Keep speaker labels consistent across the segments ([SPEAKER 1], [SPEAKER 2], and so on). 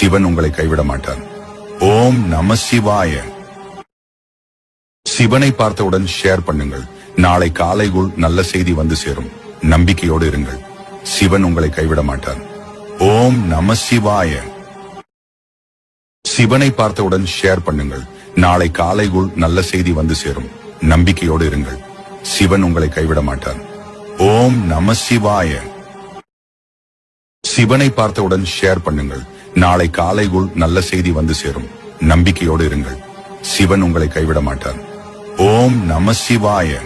[SPEAKER 1] சிவன் உங்களை கைவிட மாட்டார். ஓம் நம சிவாய. சிவனை பார்த்தவுடன் ஷேர் பண்ணுங்கள். நாளை காலைக்குள் நல்ல செய்தி வந்து சேரும். நம்பிக்கையோடு இருங்கள். சிவன் உங்களை கைவிட மாட்டார். ஓம் நம சிவாய. சிவனை பார்த்தவுடன் ஷேர் பண்ணுங்கள். நாளை காலைக்குள் நல்ல செய்தி வந்து சேரும். நம்பிக்கையோடு இருங்கள். சிவன் உங்களை கைவிட மாட்டார். ஓம் நம சிவாய. சிவனை பார்த்தவுடன் ஷேர் பண்ணுங்கள். நாளை காலைக்குள் நல்ல செய்தி வந்து சேரும். நம்பிக்கையோடு இருங்கள். சிவன் உங்களை கைவிட மாட்டார். ஓம் நம சிவாய.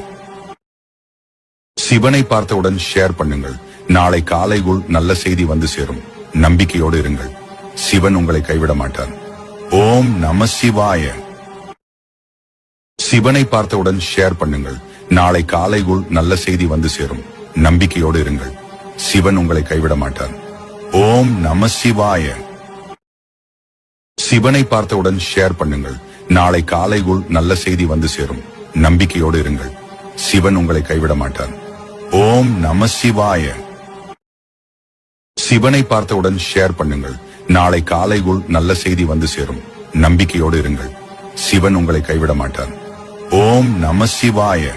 [SPEAKER 1] சிவனை பார்த்தவுடன் ஷேர் பண்ணுங்கள். நாளை காலைக்குள் நல்ல செய்தி வந்து சேரும். நம்பிக்கையோடு இருங்கள். சிவன் உங்களை கைவிட மாட்டார். ஓம் நம சிவாய. சிவனை பார்த்தவுடன் ஷேர் பண்ணுங்கள். நாளை காலைக்குள் நல்ல செய்தி வந்து சேரும். நம்பிக்கையோடு இருங்கள். சிவன் உங்களை கைவிட மாட்டார். ஓம் நம சிவாய. சிவனை பார்த்தவுடன் ஷேர் பண்ணுங்கள். நாளை காலைக்குள் நல்ல செய்தி வந்து சேரும். நம்பிக்கையோடு இருங்கள். சிவன் உங்களை கைவிட மாட்டார். ஓம் நம சிவாய. சிவனை பார்த்தவுடன் ஷேர் பண்ணுங்கள். நாளை காலைக்குள் நல்ல செய்தி வந்து சேரும். நம்பிக்கையோடு இருங்கள். சிவன் உங்களை கைவிட மாட்டார். ஓம் நம சிவாய.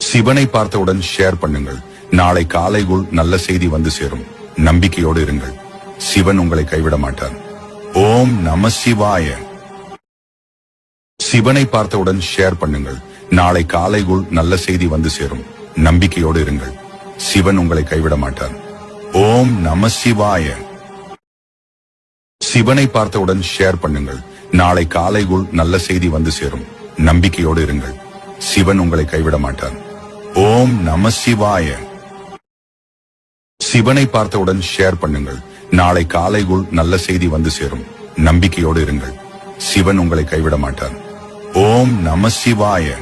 [SPEAKER 1] சிவனை பார்த்தவுடன் ஷேர் பண்ணுங்கள். நாளை காலைக்குள் நல்ல செய்தி வந்து சேரும். நம்பிக்கையோடு இருங்கள். சிவன் உங்களை கைவிட மாட்டார். ஓம் நம சிவாய. சிவனை பார்த்தவுடன் ஷேர் பண்ணுங்கள். நாளை காலைக்குள் நல்ல செய்தி வந்து சேரும். நம்பிக்கையோடு இருங்கள். சிவன் உங்களை கைவிட மாட்டார். ஓம் நம சிவாய. சிவனை பார்த்தவுடன் ஷேர் பண்ணுங்கள். நாளை காலைக்குள் நல்ல செய்தி வந்து சேரும். நம்பிக்கையோடு இருங்கள். சிவன் உங்களை கைவிட மாட்டார். ஓம் நம சிவாய. சிவனை பார்த்தவுடன் ஷேர் பண்ணுங்கள். நாளை காலைக்குள் நல்ல செய்தி வந்து சேரும். நம்பிக்கையோடு இருங்கள். சிவன் உங்களை கைவிட மாட்டார். ஓம் நம சிவாய.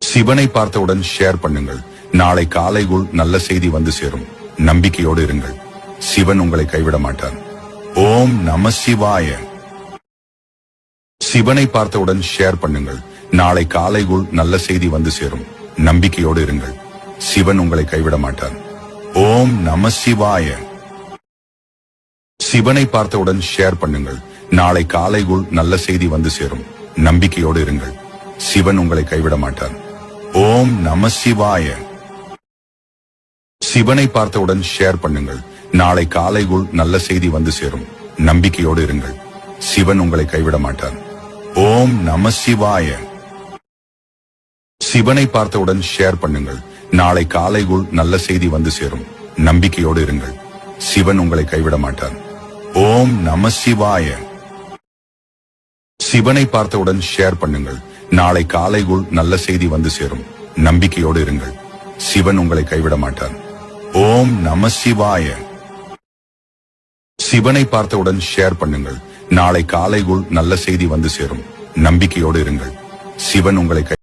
[SPEAKER 1] சிவனை பார்த்தவுடன் ஷேர் பண்ணுங்கள். நாளை காலைக்குள் நல்ல செய்தி வந்து சேரும். நம்பிக்கையோடு இருங்கள். சிவன் உங்களை கைவிட மாட்டார். ஓம் நம சிவாய. சிவனை பார்த்தவுடன் ஷேர் பண்ணுங்கள். நாளை காலைக்குள் நல்ல செய்தி வந்து சேரும். நம்பிக்கையோடு இருங்கள். சிவன் உங்களை கைவிட மாட்டார். ஓம் நம சிவாய. சிவனை பார்த்தவுடன் ஷேர் பண்ணுங்கள். நாளை காலைக்குள் நல்ல செய்தி வந்து சேரும். நம்பிக்கையோடு இருங்கள். சிவன் உங்களை கைவிட மாட்டார். ஓம் நம சிவாய. சிவனை பார்த்தவுடன் ஷேர் பண்ணுங்கள். நாளை காலைக்குள் நல்ல செய்தி வந்து சேரும். நம்பிக்கையோடு இருங்கள். சிவன் உங்களை கைவிட மாட்டார். ஓம் நம சிவாய. சிவனை பார்த்தவுடன் ஷேர் பண்ணுங்கள். நாளை காலைக்குள் நல்ல செய்தி வந்து சேரும். நம்பிக்கையோடு இருங்கள். சிவன் உங்களை கைவிட மாட்டார். ஓம் நம சிவாய. சிவனை பார்த்தவுடன் ஷேர் பண்ணுங்கள். நாளை காலைக்குள் நல்ல செய்தி வந்து சேரும். நம்பிக்கையோடு இருங்கள். சிவன் உங்களை கைவிட மாட்டார். ஓம் நம சிவாய. சிவனை பார்த்தவுடன் ஷேர் பண்ணுங்கள். நாளை காலைக்குள் நல்ல செய்தி வந்து சேரும். நம்பிக்கையோடு இருங்கள். சிவன் உங்களை கை-